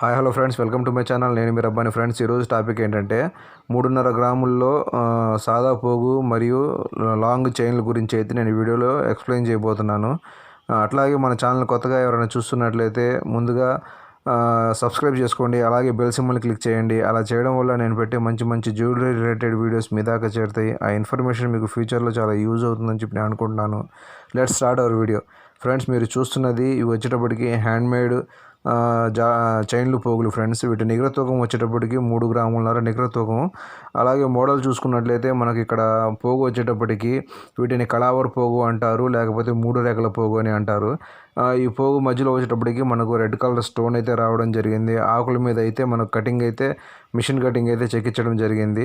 Hi hello friends. Welcome to my channel. నేను మీ Rabbani. Friends ఈరోజు టాపిక్ ఏంటంటే మూడున్నర గ్రాముల్లో సాదా పోగు మరియు లాంగ్ చైన్ల గురించి అయితే నేను వీడియోలో ఎక్స్ప్లెయిన్ చేయబోతున్నాను. అట్లాగే మన ఛానల్ కొత్తగా ఎవరైనా చూస్తున్నట్లయితే ముందుగా సబ్స్క్రైబ్ చేసుకోండి. అలాగే బెల్ సింబల్ క్లిక్ చేయండి. అలా చేయడం వల్ల నేను పెట్టే మంచి మంచి జ్యువెలరీ రిలేటెడ్ వీడియోస్ మీ దాకా చేరుతాయి. ఆ ఇన్ఫర్మేషన్ మీకు ఫ్యూచర్లో చాలా యూజ్ అవుతుందని చెప్పి నేను అనుకుంటున్నాను. Let's start our video. Friends మీరు చూస్తున్నది ఇవి వచ్చేటప్పటికి హ్యాండ్మేడ్ జా చైన్లు పోగులు ఫ్రెండ్స్ వీటి నిగ్ర తూకం వచ్చేటప్పటికి మూడు గ్రాములన్నర నిగ్ర తూకం. అలాగే మోడల్ చూసుకున్నట్లయితే మనకి ఇక్కడ పోగు వచ్చేటప్పటికి వీటిని కళావర్ పోగు అంటారు లేకపోతే మూడు రేఖల పోగు అని అంటారు. ఈ పోగు మధ్యలో వచ్చేటప్పటికి మనకు రెడ్ కలర్ స్టోన్ అయితే రావడం జరిగింది. ఆకుల మీద అయితే మనకు కటింగ్ అయితే మిషన్ కటింగ్ అయితే చెక్కించడం జరిగింది.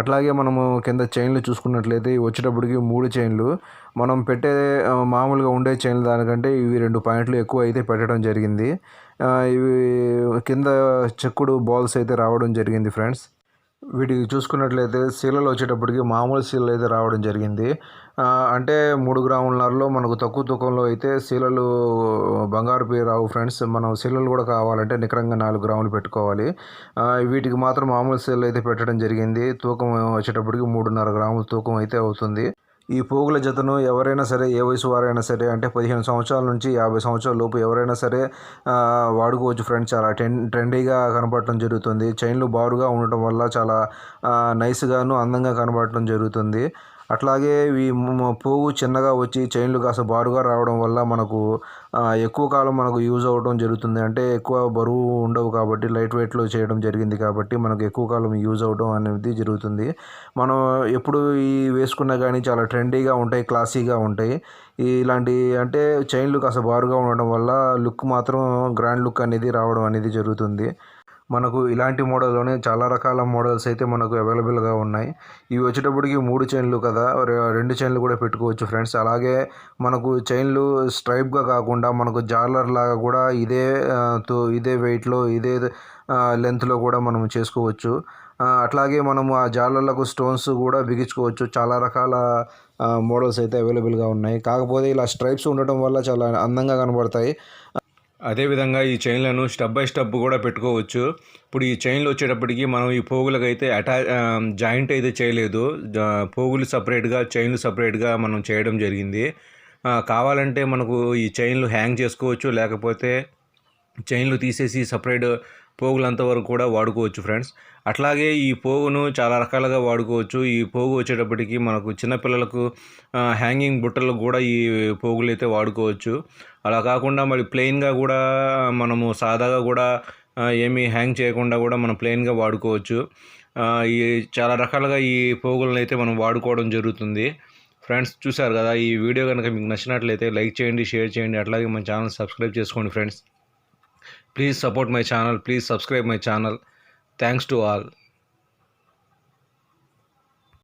అట్లాగే మనము కింద చైన్లు చూసుకున్నట్లయితే వచ్చేటప్పటికి మూడు చైన్లు. మనం పెట్టే మామూలుగా ఉండే చైన్లు దానికంటే ఇవి రెండు పాయింట్లు ఎక్కువ అయితే పెట్టడం జరిగింది. ఇవి కింద చెక్కుడు బాల్స్ అయితే రావడం జరిగింది ఫ్రెండ్స్. వీటికి చూసుకున్నట్లయితే శీలలు వచ్చేటప్పటికి మామూలు శీలలు అయితే రావడం జరిగింది. అంటే మూడు గ్రాములన్నరలో మనకు తక్కువ తూకంలో అయితే శీలలు బంగారు పే రావు ఫ్రెండ్స్. మనం శీలలు కూడా కావాలంటే నికరంగా నాలుగు గ్రాములు పెట్టుకోవాలి. వీటికి మాత్రం మామూలు శీలలు అయితే పెట్టడం జరిగింది. తూకం వచ్చేటప్పటికి మూడున్నర గ్రాముల తూకం అయితే అవుతుంది. ఈ పోగుల జతను ఎవరైనా సరే ఏ వయసు వారైనా సరే అంటే పదిహేను సంవత్సరాల నుంచి యాభై సంవత్సరాల లోపు ఎవరైనా సరే వాడుకోవచ్చు ఫ్రెండ్స్ చాలా ట్రెండ్ ట్రెండీగా కనపడటం జరుగుతుంది. చైన్లు బారుగా ఉండటం వల్ల చాలా నైస్గాను అందంగా కనబడటం జరుగుతుంది. అట్లాగే ఈ పోగు చిన్నగా వచ్చి చైన్లు కాస్త బారుగా రావడం వల్ల మనకు ఎక్కువ కాలం మనకు యూజ్ అవ్వడం జరుగుతుంది. అంటే ఎక్కువ బరువు ఉండవు కాబట్టి లైట్ వెయిట్లో చేయడం జరిగింది కాబట్టి మనకు ఎక్కువ కాలం యూజ్ అవ్వడం అనేది జరుగుతుంది. మనం ఎప్పుడు ఈ వేసుకున్నా కానీ చాలా ట్రెండీగా ఉంటాయి క్లాసీగా ఉంటాయి. ఇలాంటి అంటే చైన్లు కాస్త బారుగా ఉండడం వల్ల లుక్ మాత్రం గ్రాండ్ లుక్ అనేది రావడం అనేది జరుగుతుంది. మనకు ఇలాంటి మోడల్లోనే చాలా రకాల మోడల్స్ అయితే మనకు అవైలబుల్గా ఉన్నాయి. ఇవి వచ్చేటప్పటికి మూడు చైన్లు కదా రెండు చైన్లు కూడా పెట్టుకోవచ్చు ఫ్రెండ్స్. అలాగే మనకు చైన్లు స్ట్రైప్గా కాకుండా మనకు జార్లర్ లాగా కూడా ఇదే తో- ఇదే వెయిట్లో ఇదే లెంత్లో కూడా మనం చేసుకోవచ్చు. అట్లాగే మనము ఆ జాలర్లకు స్టోన్స్ కూడా బిగించుకోవచ్చు. చాలా రకాల మోడల్స్ అయితే అవైలబుల్గా ఉన్నాయి. కాకపోతే ఇలా స్ట్రైప్స్ ఉండటం వల్ల చాలా అందంగా కనబడతాయి. అదేవిధంగా ఈ చైన్లను స్టెప్ బై స్టెప్ కూడా పెట్టుకోవచ్చు. ఇప్పుడు ఈ చైన్లు వచ్చేటప్పటికి మనం ఈ పోగులకు అయితే అటా జాయింట్ అయితే చేయలేదు. పోగులు సపరేట్గా చైన్లు సపరేట్గా మనం చేయడం జరిగింది. కావాలంటే మనకు ఈ చైన్లు హ్యాంగ్ చేసుకోవచ్చు. లేకపోతే చైన్లు తీసేసి సపరేట్ పోగులంత వరకు కూడా వాడుకోవచ్చు ఫ్రెండ్స్. అట్లాగే ఈ పోగును చాలా రకాలుగా వాడుకోవచ్చు. ఈ పోగు వచ్చేటప్పటికి మనకు చిన్నపిల్లలకు హ్యాంగింగ్ బుట్టలకు కూడా ఈ పోగులు అయితే వాడుకోవచ్చు. అలా కాకుండా మరి ప్లెయిన్గా కూడా మనము సాదాగా కూడా ఏమీ హ్యాంగ్ చేయకుండా కూడా మనం ప్లెయిన్గా వాడుకోవచ్చు. ఈ చాలా రకాలుగా ఈ పోగులను అయితే మనం వాడుకోవడం జరుగుతుంది. ఫ్రెండ్స్ చూసారు కదా ఈ వీడియో కనుక మీకు నచ్చినట్లయితే లైక్ చేయండి షేర్ చేయండి అట్లాగే మన ఛానల్ సబ్స్క్రైబ్ చేసుకోండి friends please support my channel please subscribe my channel thanks to all